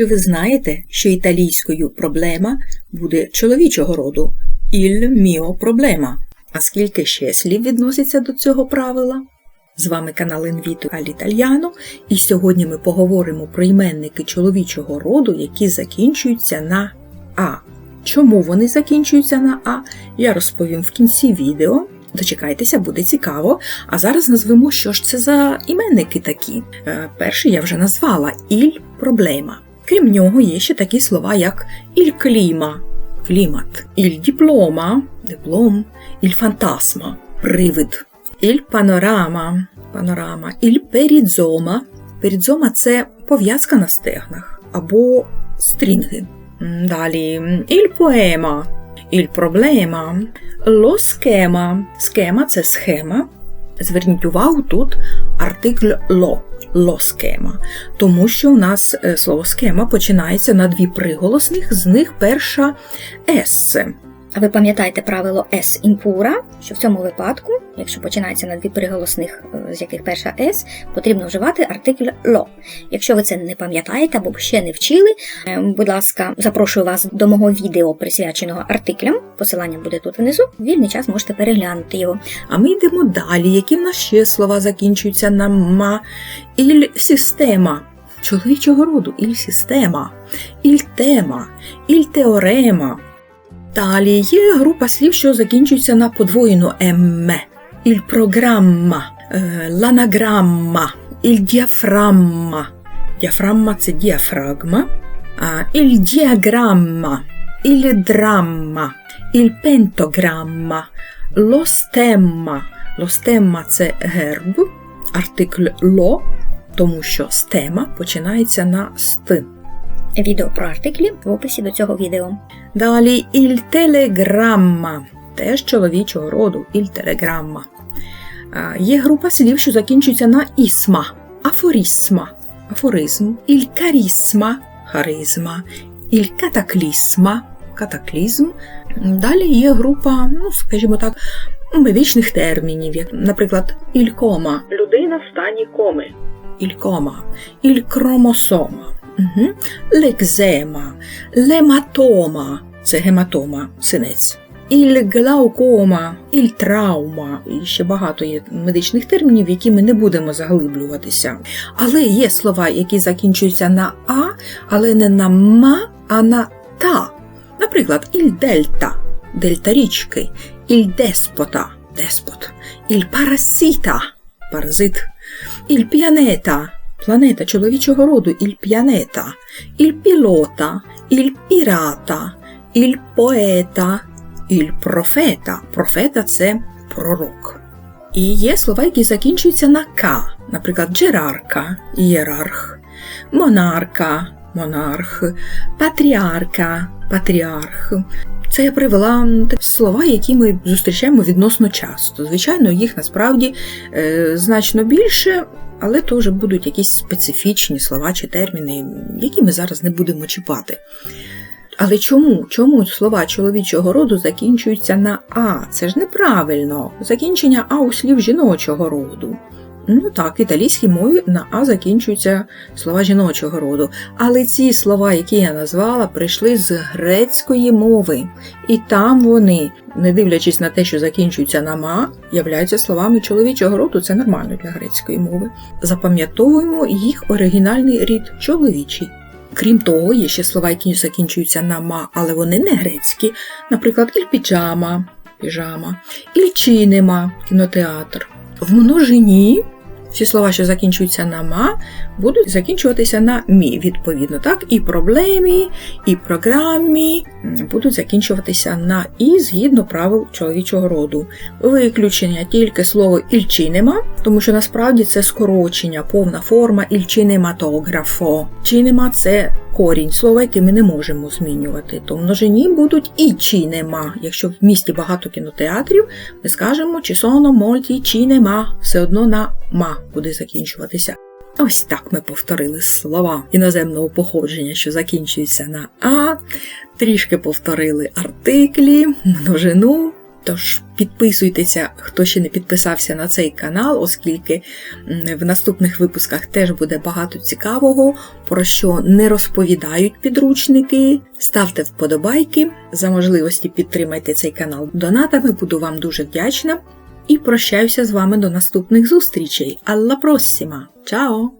Чи ви знаєте, що італійською проблема буде чоловічого роду il mio problema? А скільки ще слів відноситься до цього правила? З вами канал Invito all'Italiano, і сьогодні ми поговоримо про іменники чоловічого роду, які закінчуються на А. Чому вони закінчуються на А, я розповім в кінці відео. Дочекайтеся, буде цікаво. А зараз назвемо, що ж це за іменники такі. Е, перший я вже назвала Іль проблема. Крім нього, є ще такі слова, як іль кліма, клімат, іль диплома, диплом, іль фантасма, привид, іль панорама, панорама, іль перідзома. Перідзома це пов'язка на стегнах або стрінги. Далі іль поема, іль проблема, ло схема. Схема це схема. Зверніть увагу, тут артикль ло, ло схема, тому що у нас е, слово схема починається на дві приголосних, з них перша «с». Ви пам'ятаєте правило S impura, що в цьому випадку, якщо починається на дві приголосних, е, з яких перша S, потрібно вживати артикль lo. Якщо ви це не пам'ятаєте або ще не вчили, е, будь ласка, запрошую вас до мого відео, присвяченого артиклям. Посилання буде тут внизу. Вільний час можете переглянути його. А ми йдемо далі. Які в нас ще слова закінчуються на ма? Іль система. Чоловічого роду іль система, іль тема, іль теорема. Далі є група слів, що закінчуються на подвоєну емме. Іль программа, ланаграмма, іль діафрамма. Діафрамма це діафрагма. Іль діаграмма, іль драмма, іль пентограмма, ло стемма. Ло стемма це герб, артикль ло, тому що стема починається на ст. Відео про артиклі в описі до цього відео. Далі іль телеграмма, теж чоловічого роду, іль телеграмма. Є група слів, що закінчуються на ісма, афорісма, афоризм, іль карісма, харизма, іль катаклісма, катаклізм. Далі є група, ну, скажімо так, медичних термінів, як, наприклад, ількома, людина в стані коми, ількома, ількромосома. Угу. Лекзема, лематома це гематома, синець. Іль глаукома, іль травма. І ще багато є медичних термінів, які ми не будемо заглиблюватися. Але є слова, які закінчуються на А, але не на ма, а на та. Наприклад, іль дельта, дельта річки, іль деспота, деспот, іль парасита, паразит, іль піанета. Планета чоловічого роду іль п'янета, іль пілота, іль пірата, іль поета, іль профета. Профета це пророк. І є слова, які закінчуються на К, наприклад, джерарка, ієрарх, монарка, монарх, патріарка, патріарх. Це я привела слова, які ми зустрічаємо відносно часто. Звичайно, їх насправді е, значно більше, але теж будуть якісь специфічні слова чи терміни, які ми зараз не будемо чіпати. Але чому? Чому слова чоловічого роду закінчуються на А? Це ж неправильно. Закінчення А у слів жіночого роду. Ну так, в італійській мові на А закінчуються слова жіночого роду. Але ці слова, які я назвала, прийшли з грецької мови. І там вони, не дивлячись на те, що закінчуються на ма, являються словами чоловічого роду, це нормально для грецької мови. Запам'ятовуємо їх оригінальний рід чоловічий. Крім того, є ще слова, які закінчуються на ма, але вони не грецькі, наприклад, іль піджама, піжама, іль чинема, кінотеатр. В множині всі слова, що закінчуються на ма, будуть закінчуватися на мі, відповідно. Так, і проблемі, і програмі будуть закінчуватися на і згідно правил чоловічого роду. Виключення тільки слово ільчинема, тому що насправді це скорочення, повна форма ільчинематографо. Чинема це корінь слова, який ми не можемо змінювати. То множині будуть і чинема. Якщо в місті багато кінотеатрів, ми скажемо чисоно мольті чинема, все одно на ма буде закінчуватися. Ось так ми повторили слова іноземного походження, що закінчуються на А, трішки повторили артиклі, множину, Тож підписуйтеся, хто ще не підписався на цей канал, оскільки в наступних випусках теж буде багато цікавого, про що не розповідають підручники. Ставте вподобайки, за можливості підтримайте цей канал донатами, буду вам дуже вдячна. І прощаюся з вами до наступних зустрічей. Alla prossima! Ciao!